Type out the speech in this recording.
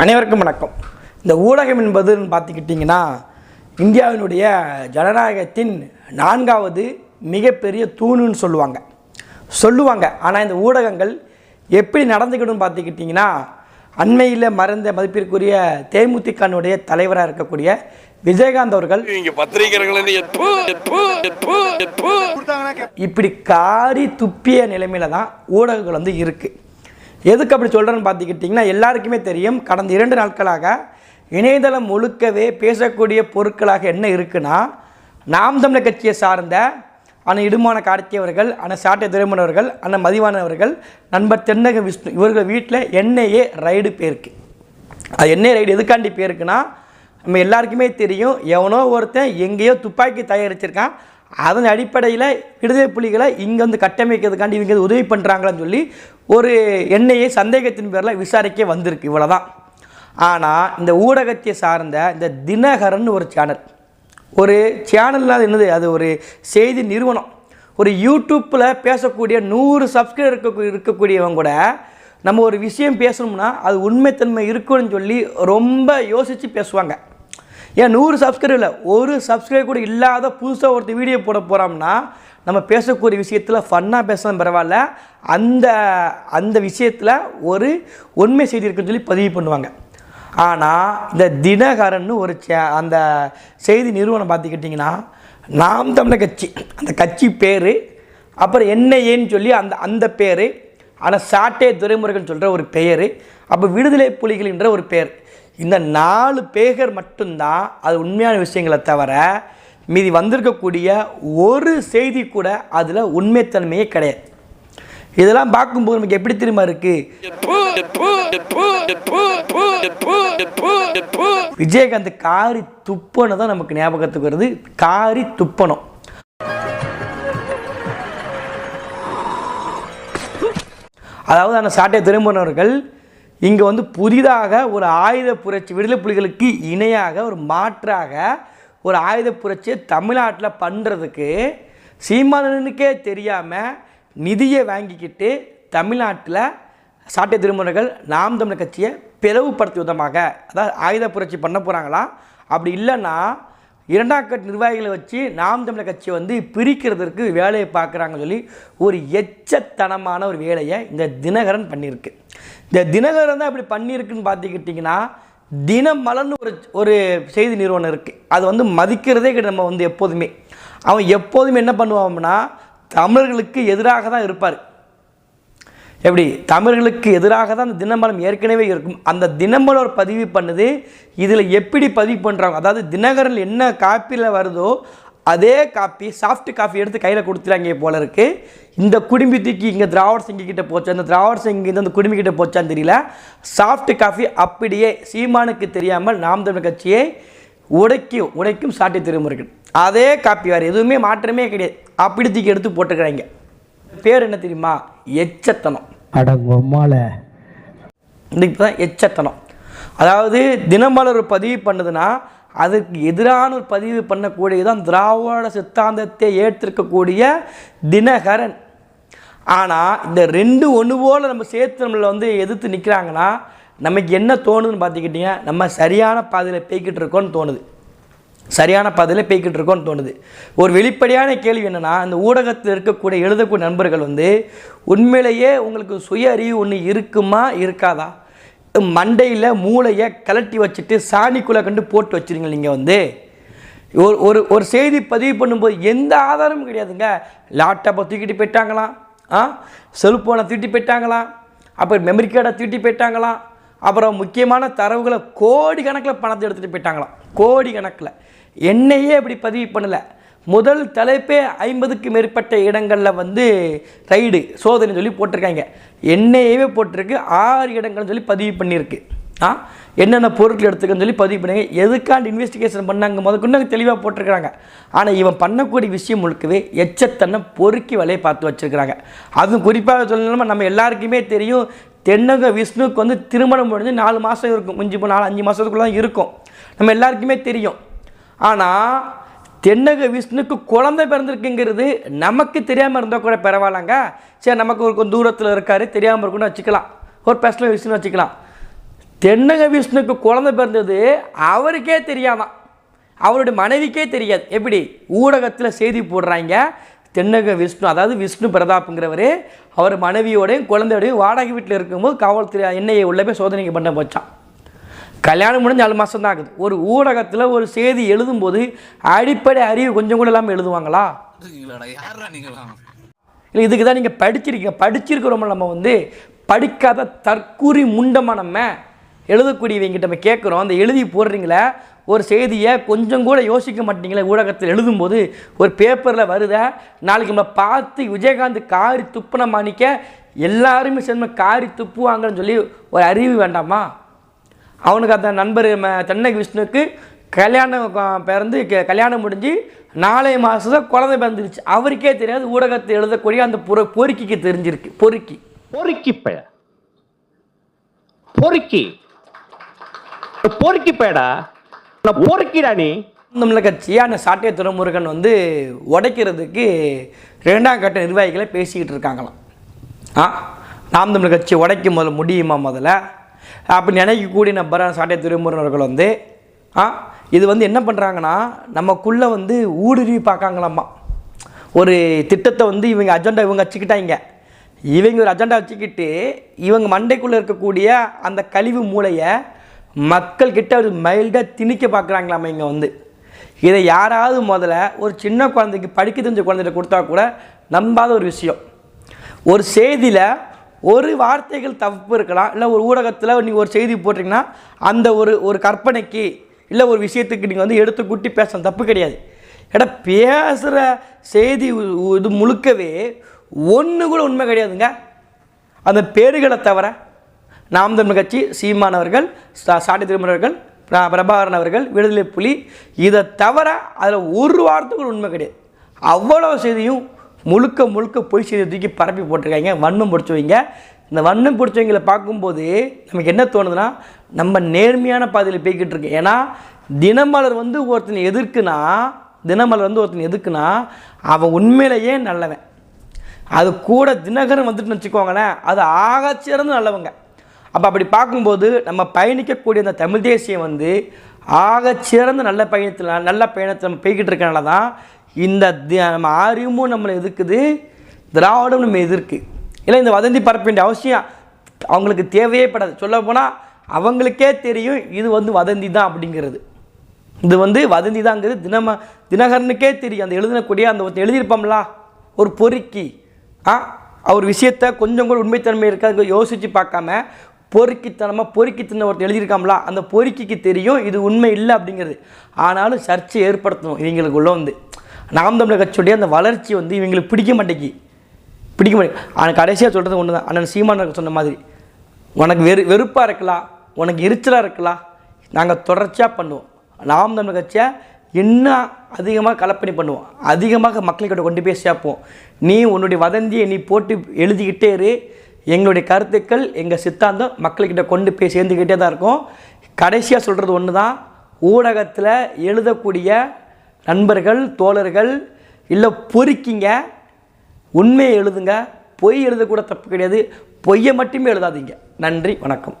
அனைவருக்கும் வணக்கம். இந்த ஊடகம் என்பதுன்னு பார்த்துக்கிட்டிங்கன்னா இந்தியாவினுடைய ஜனநாயகத்தின் நான்காவது மிகப்பெரிய தூணுன்னு சொல்லுவாங்க. சொல்லுவாங்க. ஆனால் இந்த ஊடகங்கள் எப்படி நடந்துக்கணும்னு பார்த்துக்கிட்டிங்கன்னா அண்மையில் மறைந்த மதிப்பிற்குரிய தேமுதிகனுடைய தலைவராக இருக்கக்கூடிய விஜயகாந்த் அவர்கள் இப்படி காரி துப்பிய நிலைமையில தான் ஊடகங்கள் வந்து இருக்குது எதுக்கு அப்படி சொல்கிறேன்னு பார்த்துக்கிட்டிங்கன்னா எல்லாருக்குமே தெரியும் கடந்த இரண்டு நாட்களாக இணையதளம் முழுக்கவே பேசக்கூடிய பொருட்களாக என்ன இருக்குன்னா நாம் தமிழர் கட்சியை சார்ந்த அண்ணன் இடுமான கார்த்தியவர்கள் அண்ணன் சாட்டை துரைமன் அவர்கள் அண்ணன் மதிவானவர்கள் நண்பர் தென்னக விஷ்ணு இவர்கள் வீட்டில் என்ஐஏ ரைடு போயிருக்கு. அது என்ன ரைடு எதுக்காண்டி போயிருக்குன்னா நம்ம எல்லாருக்குமே தெரியும் எவனோ ஒருத்தன் எங்கேயோ துப்பாக்கி தயாரிச்சிருக்கான் அதன் அடிப்படையில் விடுதலை புலிகளை இங்கே வந்து கட்டமைக்கிறதுக்காண்டி இவங்க வந்து உதவி பண்ணுறாங்களான்னு சொல்லி ஒரு எண்ணெயை சந்தேகத்தின் பேரில் விசாரிக்க வந்திருக்கு இவ்வளோதான் ஆனால் இந்த ஊடகத்தை சார்ந்த இந்த தினகரன் ஒரு சேனல் ஒரு சேனல்னால் அது என்னது? அது ஒரு செய்தி நிறுவனம். ஒரு யூடியூப்பில் பேசக்கூடிய நூறு சப்ஸ்கிரைபர் இருக்க இருக்கக்கூடியவங்க கூட நம்ம ஒரு விஷயம் பேசணும்னா அது உண்மைத்தன்மை இருக்குன்னு சொல்லி ரொம்ப யோசித்து பேசுவாங்க. ஏன் நூறு சப்ஸ்கிரைபர் இல்லை ஒரு சப்ஸ்கிரைப் கூட இல்லாத புதுசாக ஒருத்தர் வீடியோ போட போகிறோம்னா நம்ம பேசக்கூடிய விஷயத்தில் ஃபன்னாக பேசலாம் பரவாயில்ல. அந்த அந்த விஷயத்தில் ஒரு உண்மை செய்தி இருக்குன்னு சொல்லி பதிவு பண்ணுவாங்க. ஆனால் இந்த தினகரன் ஒரு சே- அந்த செய்தி நிறுவனம் பார்த்துக்கிட்டிங்கன்னா நாம் தமிழர் கட்சி அந்த கட்சி பேர் அப்புறம் என்ஐஏன்னு சொல்லி அந்த அந்த பேர் ஆனால் சாட்டே துரைமுருகன் சொல்கிற ஒரு பெயர் அப்போ விடுதலை புலிகள் என்ற ஒரு பெயர். இந்த நாலு பேகர் மட்டும்தான் அது உண்மையான விஷயங்களை தவிர மீதி வந்திருக்கக்கூடிய ஒரு செய்தி கூட அதில் உண்மைத்தன்மையே கிடையாது. இதெல்லாம் பார்க்கும்போது நமக்கு எப்படி திரும்ப இருக்கு? விஜயகாந்த் காரி துப்பனை தான் நமக்கு ஞாபகத்துக்கு வருது. காரி துப்பனம் அதாவது அந்த சாட்டை திரும்பனவர்கள் இங்கே வந்து புதிதாக ஒரு ஆயுத புரட்சி விடுதலை புலிகளுக்கு இணையாக ஒரு மாற்றாக ஒரு ஆயுத புரட்சியை தமிழ்நாட்டில் பண்ணுறதுக்கு சீமானனுக்கே தெரியாமல் நிதியை வாங்கிக்கிட்டு தமிழ்நாட்டில் சாட்டை திருமுறைகள் நாம் தமிழ் கட்சியை பிளவுபடுத்தி விதமாக அதாவது ஆயுத புரட்சி பண்ண போகிறாங்களா அப்படி இல்லைன்னா இரண்டாம் கட்ட நிர்வாகிகளை வச்சு நாம் தமிழர் கட்சியை வந்து பிரிக்கிறதுக்கு வேலையை பார்க்குறாங்கன்னு சொல்லி ஒரு எச்சத்தனமான ஒரு வேலையை இந்த தினகரன் பண்ணியிருக்கு. இந்த தினகரன் தான் இப்படி பண்ணியிருக்குன்னு பார்த்துக்கிட்டிங்கன்னா தினமலர்னு ஒரு ஒரு செய்தி நிறுவனம் இருக்குது அது வந்து மதிக்கிறதே கிடையாது. நம்ம வந்து எப்போதுமே. அவன் எப்போதுமே என்ன பண்ணுவான்னா தமிழர்களுக்கு எதிராக தான் இருப்பார். எப்படி? தமிழர்களுக்கு எதிராக தான் அந்த தினமலம் ஏற்கனவே இருக்கும். அந்த தினமலர் பதிவு பண்ணுது. இதில் எப்படி பதிவு பண்ணுறாங்க அதாவது தினகரன் என்ன காப்பியில் வருதோ அதே காப்பி சாஃப்ட் காஃபி எடுத்து கையில் கொடுத்துறாங்க போல இருக்குது இந்த குடும்பி தூக்கி இங்கே திராவிட சிங்கி கிட்ட போச்சு? அந்த திராவிட சிங்கி இந்த குடும்பி கிட்ட போச்சான்னு தெரியல. சாஃப்ட் காஃபி அப்படியே சீமானுக்கு தெரியாமல் நாம் தமிழ் கட்சியை உடைக்கும் உடைக்கும் சாட்டி திருமுறைகள் அதே காப்பி வேறு எதுவுமே மாற்றமே கிடையாது. அப்படி தூக்கி எடுத்து போட்டுக்கிறாங்க பேர் என்ன தெரியுமா? எச்சத்தனம். அடங்கொம்மால. இன்னைக்கு தான் எச்சத்தனம். அதாவது தினமலர் ஒரு பதிவு பண்ணுதுன்னா அதுக்கு எதிரான ஒரு பதிவு பண்ணக்கூடியதான் திராவிட சித்தாந்தத்தை ஏற்றிருக்கக்கூடிய தினகரன். ஆனால் இந்த ரெண்டு ஒன்று போல் நம்ம சேர்த்து நம்மளை வந்து எதிர்த்து நிற்கிறாங்கன்னா நமக்கு என்ன தோணுதுன்னு பார்த்துக்கிட்டிங்க? நம்ம சரியான பாதையில் போய்கிட்டு இருக்கோம்னு தோணுது. சரியான பாதையில் போய்கிட்டு இருக்கோன்னு தோணுது. ஒரு வெளிப்படையான கேள்வி என்னென்னா இந்த ஊடகத்தில் இருக்கக்கூடிய எழுதக்கூடிய நண்பர்கள் வந்து உண்மையிலேயே உங்களுக்கு சுய அறிவு ஒன்று இருக்குமா இருக்காதா? மண்டையில் மூளையை கலட்டி வச்சுட்டு சாணிக்குள்ளே கண்டு போட்டு வச்சுருங்க நீங்கள் வந்து. ஒரு ஒரு ஒரு செய்தி பதிவு பண்ணும்போது எந்த ஆதாரமும் கிடையாதுங்க. லேப்டாப்பை தூக்கிட்டு போயிட்டாங்களாம் ஆ? செல்ஃபோனை தூட்டி போயிட்டாங்களாம் அப்புறம் மெமரி கார்டை தூக்கிட்டு போயிட்டாங்களாம் அப்புறம் முக்கியமான தரவுகளை கோடி கணக்கில் பணத்தை எடுத்துகிட்டு போயிட்டாங்களாம். கோடி கணக்கில் என்னையே இப்படி பதிவு பண்ணலை. முதல் தலைப்பே ஐம்பதுக்கு மேற்பட்ட இடங்களில் வந்து ரைடு சோதனை சொல்லி போட்டிருக்காங்க. என்னையவே போட்டிருக்கு. ஆறு இடங்கள்னு சொல்லி பதிவு பண்ணியிருக்கு. ஆ? என்னென்ன பொருட்கள் எடுத்துக்கன்னு சொல்லி பதிவு பண்ணுங்க எதுக்காண்டு இன்வெஸ்டிகேஷன் பண்ணாங்க? முதற்கொண்டு அங்கே தெளிவாக போட்டிருக்கிறாங்க. ஆனால் இவன் பண்ணக்கூடிய விஷயம் முழுக்கவே எச்சத்தன்னை பொறுக்கி வலையை பார்த்து வச்சுருக்கிறாங்க. அதுவும் குறிப்பாக சொல்லணும்னா நம்ம எல்லாருக்குமே தெரியும் தென்னக விஷ்ணுக்கு வந்து திருமணம் முடிஞ்சு நாலு மாதம் இருக்கும். மிஞ்சி இப்போ நாலு அஞ்சு மாதத்துக்குள்ளே தான் இருக்கும். நம்ம எல்லாருக்குமே தெரியும். ஆனால் தென்னக விஷ்ணுக்கு குழந்தை பிறந்திருக்குங்கிறது நமக்கு தெரியாமல் இருந்தால் கூட பரவாயில்லங்க. சரி நமக்கு ஒரு கொஞ்சம் தூரத்தில் இருக்காரு தெரியாமல் இருக்குன்னு வச்சுக்கலாம். ஒரு பர்சனல் விஷ்ணு வச்சுக்கலாம். தென்னக விஷ்ணுக்கு குழந்தை பிறந்தது அவருக்கே தெரியாதான். அவருடைய மனைவிக்கே தெரியாது. எப்படி? ஊடகத்தில் செய்தி போடுறாங்க. தென்னக விஷ்ணு அதாவது விஷ்ணு பிரதாப்புங்கிறவர் அவர் மனைவியோடையும் குழந்தையோடையும் வாடகை வீட்டில் இருக்கும்போது காவல்துறை எண்ணெயை உள்ள போய் சோதனைக்கு பண்ண போச்சான் கல்யாணம் முடிஞ்சு நாலு மாதம் தான் ஆகுது. ஒரு ஊடகத்தில் ஒரு செய்தி எழுதும்போது அடிப்படை அறிவு கொஞ்சம் கூட இல்லாமல் எழுதுவாங்களா? இல்லை இதுக்கு தான் நீங்கள் படிச்சிருக்கீங்க. படிச்சிருக்கிறோமோ நம்ம வந்து படிக்காத தற்கூரி முண்டமாக நம்ம எழுதக்கூடியவங்கிட்ட நம்ம கேட்குறோம் அந்த எழுதி போடுறீங்களே ஒரு செய்தியை கொஞ்சம் கூட யோசிக்க மாட்டீங்களே ஊடகத்தில் எழுதும்போது. ஒரு பேப்பரில் வருத நாளைக்கு நம்ம பார்த்து விஜயகாந்த் காரி துப்புன மாணிக்க எல்லாருமே சேர்ந்து காரி துப்புவாங்கன்னு சொல்லி ஒரு அறிவு வேண்டாமா? அவனுக்கு அந்த நண்பர் ம- தென்னகி விஷ்ணுக்கு கல்யாணம் பிறந்து க- கல்யாணம் முடிஞ்சு நாளை மாதம் குழந்தை பிறந்துருச்சு. அவருக்கே தெரியாது ஊடகத்தில் எழுதக்கூடிய அந்த பொற பொறுக்கிக்கு தெரிஞ்சிருக்கு பொறுக்கி. பொறுக்கி பெய பொறுக்கி. பொறுக்கி பேடா நான் பொறுக்கிடா நீ? நம்மள கட்சி அந்த சாட்டிய துறைமுருகன் வந்து உடைக்கிறதுக்கு ரெண்டாம் கட்ட நிர்வாகிகளை பேசிக்கிட்டு இருக்காங்களாம். ஆ நாம் தமிழ் கட்சி உடைக்கும் முதல்ல முடியுமா முதல்ல? அப்படி நினைக்கக்கூடிய நபரான சாட்டிய துறைமுருகன் அவர்கள் வந்து ஆ இது வந்து என்ன பண்ணுறாங்கன்னா நமக்குள்ளே வந்து ஊடுருவி பார்க்காங்களாம்மா. ஒரு திட்டத்தை வந்து இவங்க அஜெண்டா இவங்க வச்சுக்கிட்டாங்க. இவங்க ஒரு அஜெண்டா வச்சுக்கிட்டு இவங்க மண்டைக்குள்ளே இருக்கக்கூடிய அந்த கழிவு மூளையை மக்கள்கிட்ட ஒரு மைல்டாக திணிக்க பார்க்குறாங்களாமா இங்கே வந்து. இதை யாராவது முதல்ல ஒரு சின்ன குழந்தைக்கு படிக்க தெரிஞ்ச குழந்தைகிட்ட கொடுத்தா கூட நம்பாத ஒரு விஷயம். ஒரு செய்தியில் ஒரு வார்த்தைகள் தப்பு இருக்கலாம் இல்லை ஒரு ஊடகத்தில் நீங்கள் ஒரு செய்தி போட்டிங்கன்னா அந்த ஒரு ஒரு கற்பனைக்கு இல்லை ஒரு விஷயத்துக்கு நீங்கள் வந்து எடுத்து குட்டி பேசணும் தப்பு கிடையாது. ஏடா பேசுகிற செய்தி இது முழுக்கவே ஒன்று கூட உண்மை கிடையாதுங்க. அந்த பேருகளை தவிர நாம் தமிழ் கட்சி சீமான் அவர்கள் சா- சாட்டி திருமணவர்கள் பிரபாகரன் அவர்கள் விடுதலை புலி இதை தவிர அதில் ஒரு வாரத்துக்கு உண்மை கிடையாது. அவ்வளோ செய்தியும் முழுக்க முழுக்க பொய் செய்தியை தூக்கி பரப்பி போட்டிருக்காங்க வன்மம் பிடிச்சவங்க. இந்த வன்மம் பிடிச்சவங்களை பார்க்கும்போது நமக்கு என்ன தோணுதுன்னா நம்ம நேர்மையான பாதையில் போய்கிட்டு இருக்கு ஏன்னா தினமலர் வந்து ஒருத்தனை எதிர்க்குனா தினமலர் வந்து ஒருத்தனை எதுக்குன்னா அவன் உண்மையிலேயே நல்லவன். அது கூட தினகரன் வந்துட்டுன்னு வச்சுக்கோங்களேன் அது ஆகச்சிறந்து நல்லவங்க. அப்போ அப்படி பார்க்கும்போது நம்ம பயணிக்கக்கூடிய அந்த தமிழ் தேசியம் வந்து ஆக சிறந்த நல்ல பயணத்தில் நல்ல பயணத்தில் நம்ம போய்கிட்டு இருக்கனால தான் இந்த தி- நம்ம ஆரியமும் நம்மளை எதிர்க்குது திராவிடம் நம்ம எதிர்க்கு. இல்லை இந்த வதந்தி பரப்ப வேண்டிய அவசியம் அவங்களுக்கு தேவையே படாது. சொல்லப்போனால் அவங்களுக்கே தெரியும் இது வந்து வதந்தி தான் அப்படிங்கிறது. இது வந்து வதந்தி தாங்கிறது தினம தினகரனுக்கே தெரியும். அந்த எழுதினக்கூடிய அந்த ஒருத்தன் எழுதியிருப்போம்ல ஒரு பொறுக்கி. ஆ அவர் விஷயத்த கொஞ்சம் கூட உண்மைத்தன்மை இருக்காது யோசித்து பார்க்காம பொறுக்கித்தனமாக பொறுக்கித்தன ஒருத்தன் எழுதியிருக்காம்ல? அந்த பொறுக்கிக்கு தெரியும் இது உண்மை இல்லை அப்படிங்கிறது. ஆனாலும் சர்ச்சை ஏற்படுத்தணும் இவங்களுக்குள்ளே வந்து. நாம் தமிழர் கட்சியுடைய அந்த வளர்ச்சி வந்து இவங்களுக்கு பிடிக்க மாட்டேங்கி. பிடிக்க மாட்டேங்க. ஆனால் கடைசியாக சொல்கிறது ஒன்று தான் அண்ணன் சீமானருக்கு சொன்ன மாதிரி உனக்கு வெறு வெறுப்பாக இருக்கலாம் உனக்கு எரிச்சலாக இருக்கலாம் நாங்கள் தொடர்ச்சியாக பண்ணுவோம். நாம் தமிழர் கட்சியை இன்னும் அதிகமாக கலப்பணி பண்ணுவோம்? அதிகமாக மக்கள்கிட்ட கொண்டு போய் சேர்ப்போம். நீ உன்னுடைய வதந்தியை நீ போட்டு எழுதிக்கிட்டே இரு. எங்களுடைய கருத்துக்கள் எங்கள் சித்தாந்தம் மக்கள்கிட்ட கொண்டு போய் சேர்ந்துக்கிட்டே தான் இருக்கும். கடைசியாக சொல்கிறது ஒன்று தான் ஊடகத்தில் எழுதக்கூடிய நண்பர்கள் தோழர்கள் இல்லை பொறுக்கிங்க. உண்மையை எழுதுங்க. பொய் எழுதக்கூட தப்பு கிடையாது. பொய்யை மட்டுமே எழுதாதீங்க. நன்றி வணக்கம்.